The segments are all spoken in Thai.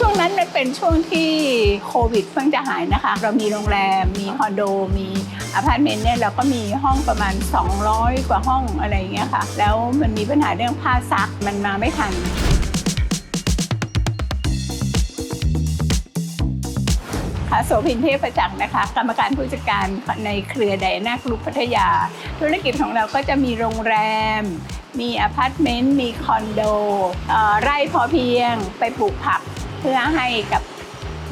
ช่วงนั้นมันเป็นช่วงที่โควิดเพิ่งจะหายนะคะ เรามีโรงแรม มีคอนโด มีอพาร์ตเมนต์เนี่ยเราก็มีห้องประมาณ 200 กว่าห้องอะไรอย่างเงี้ยค่ะ แล้วมันมีปัญหาเรื่องผ้าซักมันมาไม่ทันค่ะโสภินเทพประจักษ์นะคะ กรรมการผู้จัดการในเครือไดนากรุ๊ปพัทยา ธุรกิจของเราก็จะมีโรงแรม มีอพาร์ตเมนต์ มีคอนโดไร่พอเพียง ไปปลูกผัก พื่อให้กับ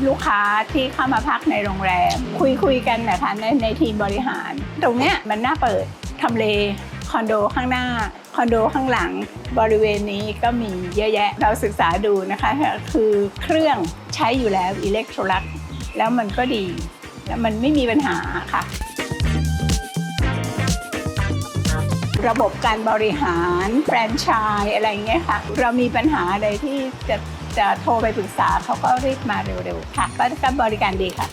ลูกค้าที่เข้ามาพักในโรงแรม คุยคุยกันนะคะในในทีมบริหาร ตรงเนี้ยมันน่าเปิดทำเลคอนโดข้างหน้าคอนโดข้างหลังบริเวณนี้ก็มีเยอะแยะ เราศึกษาดูนะคะ คือเครื่องใช้อยู่แล้วอิเล็กโทรลักแล้วมันก็ดี แล้วมันไม่มีปัญหาค่ะ ระบบการบริหาร แฟรนไชส์อะไรเงี้ยค่ะ เรามีปัญหาอะไรที่จะ จะโทรไปปรึกษาเขาก็รีบมาเร็วๆค่ะก็บริการดีค่ะ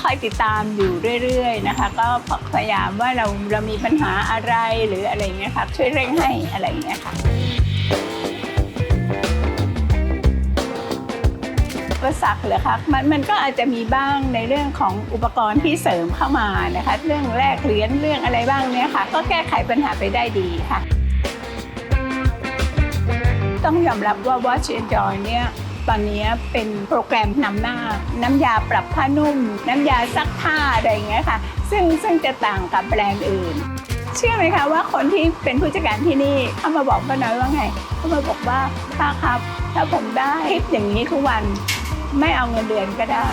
คอยติดตามอยู่เรื่อยๆนะคะ ก็พยายามว่าเราเรามีปัญหาอะไรหรืออะไรเงี้ยค่ะช่วยเร่งให้อะไรเงี้ยค่ะอุปสรรคเหรอคะมันมันก็อาจจะมีบ้างในเรื่องของอุปกรณ์ที่เสริมเข้ามานะคะ เรื่องแลกเหรียญเรื่องอะไรบ้างเนี่ยค่ะ ก็แก้ไขปัญหาไปได้ดีค่ะ ต้องยอมรับว่า Watch Enjoy เนี่ยตอนนี้เป็นโปรแกรมนำหน้า น้ำยาปรับผ้านุ่ม น้ำยาซักผ้าอะไรอย่างเงี้ยค่ะ ซึ่งซึ่งจะต่างกับแบรนด์อื่น เชื่อไหมคะว่าคนที่เป็นผู้จัดการที่นี่เขามาบอกป้าน้อยว่าไงเขามาบอกว่าป้าครับ ถ้าผมได้ทิปอย่างนี้ทุกวันไม่เอาเงินเดือนก็ได้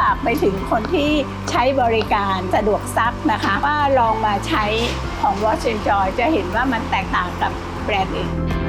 ฝากไปถึงคนที่ใช้บริการสะดวกซักนะคะ ว่าลองมาใช้ของ Watch Enjoy จะเห็นว่ามันแตกต่างกับแบรนด์อื่น